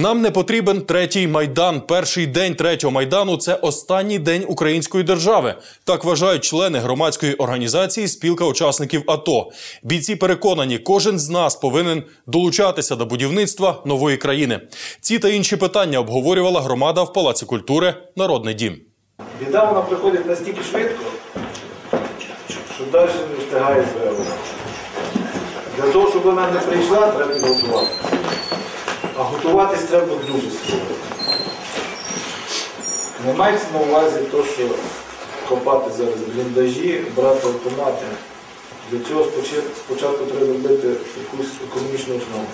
Нам не потрібен третій майдан. Перший день третього майдану це останній день української держави. Так вважають члени громадської організації Спілка учасників АТО. Бійці переконані, кожен з нас повинен долучатися до будівництва нової країни. Ці та інші питання обговорювала громада в Палаці культури Народний дім. Біда вона приходить настільки швидко, що далі не встигає зреагувати. Для того, щоб вона не прийшла, треба підготувати. А готуватись треба дуже сильно. Не мається на увазі те, що копати зараз бліндажі, брати автомати. Для цього спочатку, треба робити якусь економічну основу.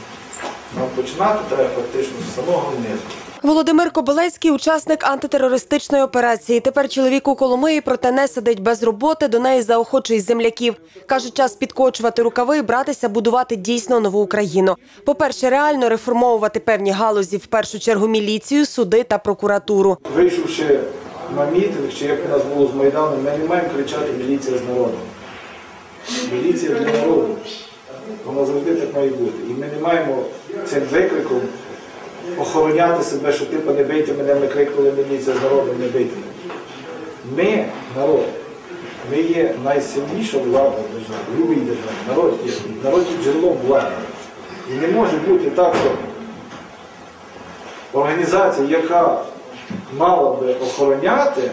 Нам починати треба фактично з самого низу. Володимир Кобилецький – учасник антитерористичної операції. Тепер чоловік у Коломиї, проте не сидить без роботи, до неї заохочує земляків. Каже, час підкочувати рукави і братися будувати дійсно нову Україну. По-перше, реально реформовувати певні галузі, в першу чергу міліцію, суди та прокуратуру. Вийшовши на мітинг, чи як у нас було з Майданом, ми не маємо кричати міліція з народом. Міліція для народу. Вона завжди так має бути. І ми не маємо цим викриком охороняти себе, що типу не бийте мене, ми крикнули міліція з народом, не бийте мене. Ми народ. Ми є найсильніша влада в любій державі. Народ є. Народ є джерелом влади. І не може бути так, що організація, яка мала би охороняти,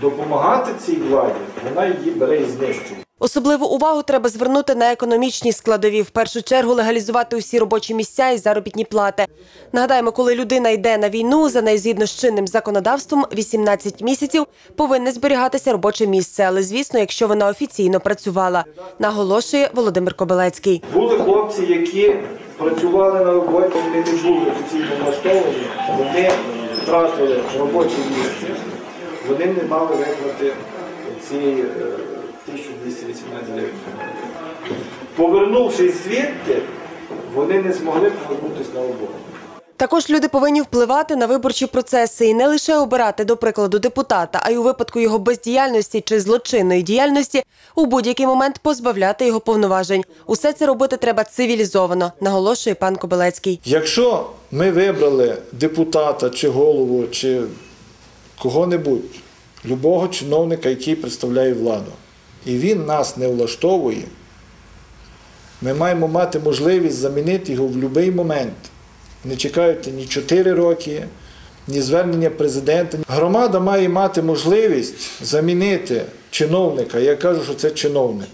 допомагати цій владі, вона її бере і знищує. Особливу увагу треба звернути на економічні складові. В першу чергу легалізувати усі робочі місця і заробітні плати. Нагадаємо, коли людина йде на війну, за нею згідно з чинним законодавством 18 місяців повинне зберігатися робоче місце. Але звісно, якщо вона офіційно працювала, наголошує Володимир Кобилецький. Були хлопці, які працювали на роботі, вони не були офіційно влаштовані, вони втратили робоче місце, вони не мали виплати ці е, 1218 гривень. Повернувшись звідти, вони не змогли повернутися на роботу. Також люди повинні впливати на виборчі процеси і не лише обирати, до прикладу, депутата, а й у випадку його бездіяльності чи злочинної діяльності у будь-який момент позбавляти його повноважень. Усе це робити треба цивілізовано, наголошує пан Кобилецький. Якщо ми вибрали депутата чи голову, чи кого-небудь, любого чиновника, який представляє владу, і він нас не влаштовує, ми маємо мати можливість замінити його в будь-який момент. Не чекають ні 4 роки, ні звернення президента. Громада має мати можливість замінити чиновника. Я кажу, що це чиновник.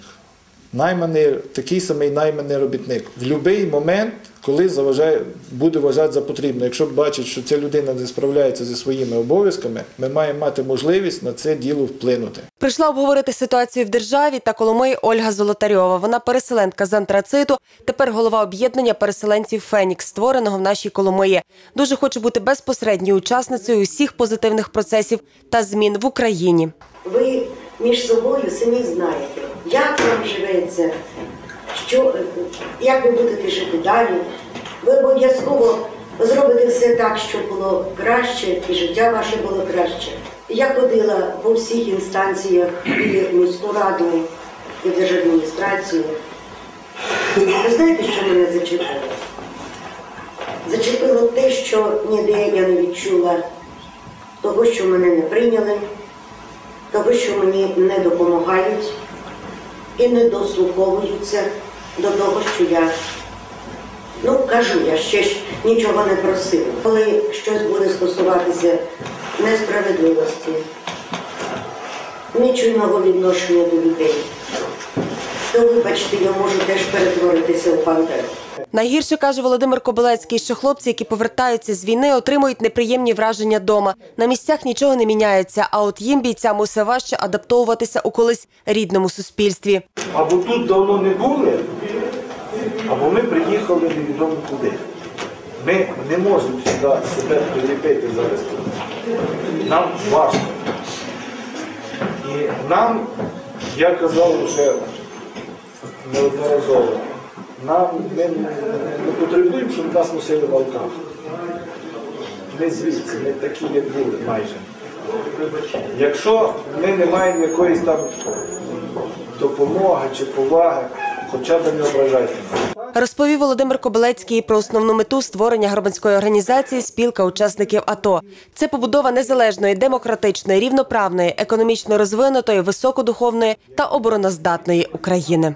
Найманий, такий самий найманий робітник. В будь-який момент, коли заважає, буде вважати за потрібно. Якщо бачить, що ця людина не справляється зі своїми обов'язками, ми маємо мати можливість на це діло вплинути. Прийшла обговорити ситуацію в державі та Коломиї Ольга Золотарьова. Вона переселенка з антрациту, тепер голова об'єднання переселенців Фенікс, створеного в нашій Коломиї. Дуже хоче бути безпосередньою учасницею усіх позитивних процесів та змін в Україні. ви між собою самі знаєте, як вам живеться, що, як ви будете жити далі. Ви обов'язково зробите все так, щоб було краще, і життя ваше було краще. Я ходила по всіх інстанціях і міську раду, і держадміністрацію. Ви знаєте, що мене зачепило? Зачепило те, що ніде я не відчула того, що мене не прийняли того, що мені не допомагають і не дослуховуються до того, що я ну кажу, я ще ж нічого не просила. Коли щось буде стосуватися несправедливості, нічого відношення до людей, то вибачте, я можу теж перетворитися в пантеру. Найгірше каже Володимир Кобилецький, що хлопці, які повертаються з війни, отримують неприємні враження дома. На місцях нічого не міняється. А от їм бійцям усе важче адаптовуватися у колись рідному суспільстві. Або тут давно не були, або ми приїхали невідомо куди. Ми не можемо сюди себе приліпити зараз. Нам важко. І нам, я казав вже неодноразово, нам ми не потребуємо, щоб нас носили в алках. Ми звідси, ми такі як були майже. Якщо ми не маємо якоїсь там допомоги чи поваги, хоча б не ображайте. Розповів Володимир Кобилецький про основну мету створення громадської організації Спілка учасників АТО. Це побудова незалежної, демократичної, рівноправної, економічно розвинутої, високодуховної та обороноздатної України.